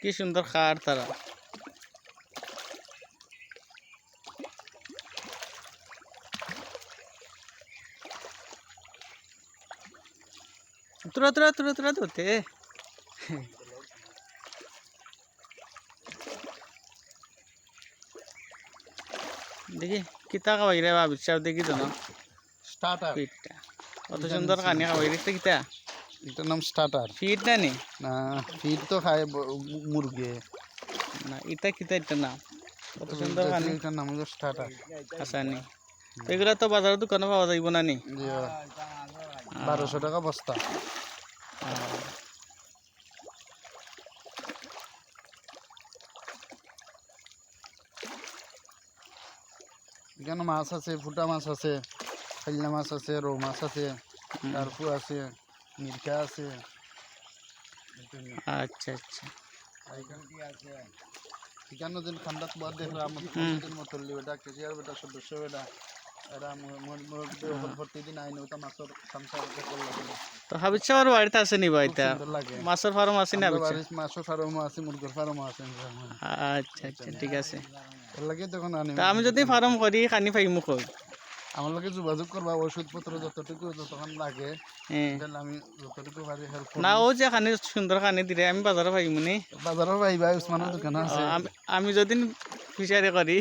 কি সুন্দর খার তারা। তোরা তোরা তোরা তোরা ধরতে। দেখি কিতা খাবাই রে ভাবিস দেখি তো না কত? সুন্দর কানি খাবাই রে কিতা? এটার নাম স্টার্টার ফিট না নি? না ফিট তো খায় মুরগে। না এটা কিতা এটা না? কত সুন্দর কানি এটার নাম হলো স্টার্টার আসানি এগুলা তো বাজারের দোকানে পাওয়া যাইব না নি? বারোশো টাকা বস্তা। এখানে মাছ আছে ফুটা মাছ আছে খাইলা মাছ আছে রৌ মাছ আছে টারফু আছে মির্কা আছে। আচ্ছা আচ্ছা। এখানে দিন ঠান্ডাত বাদ দেখলাম দিন মতল্লি বেটা কেজিয়ার বেটা সদস্য বেটা মাছের করলাম তো হাবিজ আমার বাড়িতে আছে নি সুন্দর লাগে। মাছের ফার্ম আছে না মাছও আছে মুরগির ফার্মও আছে আচ্ছা আচ্ছা ঠিক আছে। লাগে তখন আমি যদি ফার্ম করি খানি পাইমু কই? আমার লগে যোগাযোগ করবা ওষুধপত্র যতটুকু যতক্ষণ লাগে তাহলে আমি যতটুকু পারি হেল্প না ও যে খানি সুন্দর খানি দিলে আমি বাজারে পাইমু নি। বাজারও পাইবা উসমানের দোকান আছে। আমি- যদি ফিচারি করি।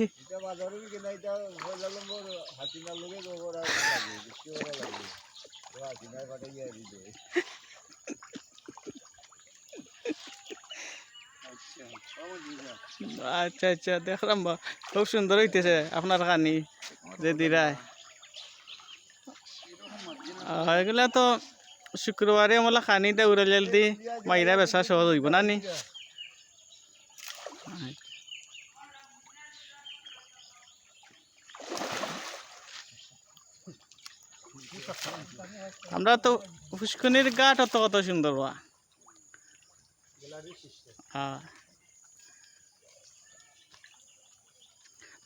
আচ্ছা আচ্ছা দেখলাম খুব সুন্দর হইতেছে আপনার খানি যে দিরায় এগুলা তো শুক্রবারে মোলা খানি দে উড়ালিয়াল দি মাইরা বেচা সহজ হইব না নি আমরা তো ফুসকুনির গাট অত কত সুন্দর বা হ্যাঁ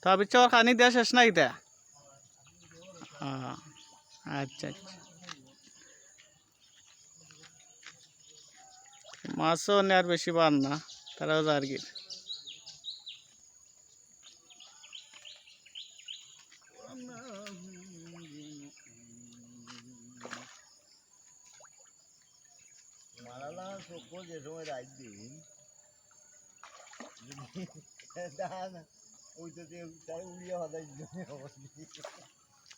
তো আবি চর খানি দেওয়া শেষ নাই হ্যাঁ আচ্ছা আচ্ছা মাছও নেওয়ার বেশি পার না তারাও জার্গির মালালা চক্কর যে সময় রাইট দিন দান ওই তো যে তাই উড়িয়ে হদাই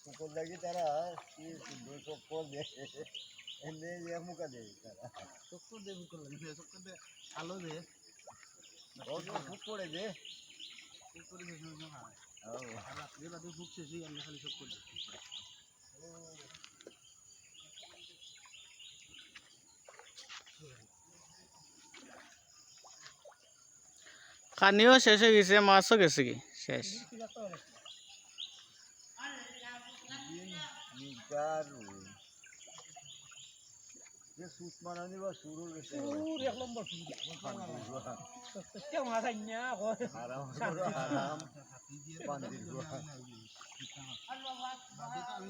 চক্কর লাগি তারা কি সুন্দর চক্কর দে এনে যে মুখা দে তারা। চক্কর দেব করলাম চক্কর দে আলো দে ওর তো খুব করে দে চক্কর দে রাত্রে রাতে শেষ আমরা খালি চক্কর দে খানিও শেষ হয়ে গেছে মাছও গেছে কি? শেষ।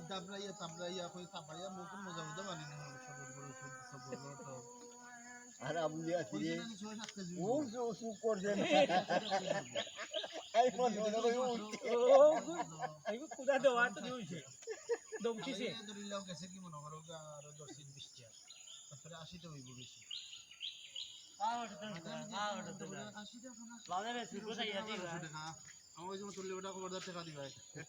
দাবরাইয়া তাবরাইয়া কই তাবরাইয়া মুকুন মজা মজা বানি না সব বড় সব বড় তো আর আবুলি আছি রে ছয় সাত কেজি ও সু সু করছেন আই মন মনে কই উঠছে ধরিলাম গেছে কি মনে করো আর দশ দিন বৃষ্টি আর তারপরে আশিটা হইব বেশি আমার ওই যে তুললে ওটা খবরদার টাকা দিবাই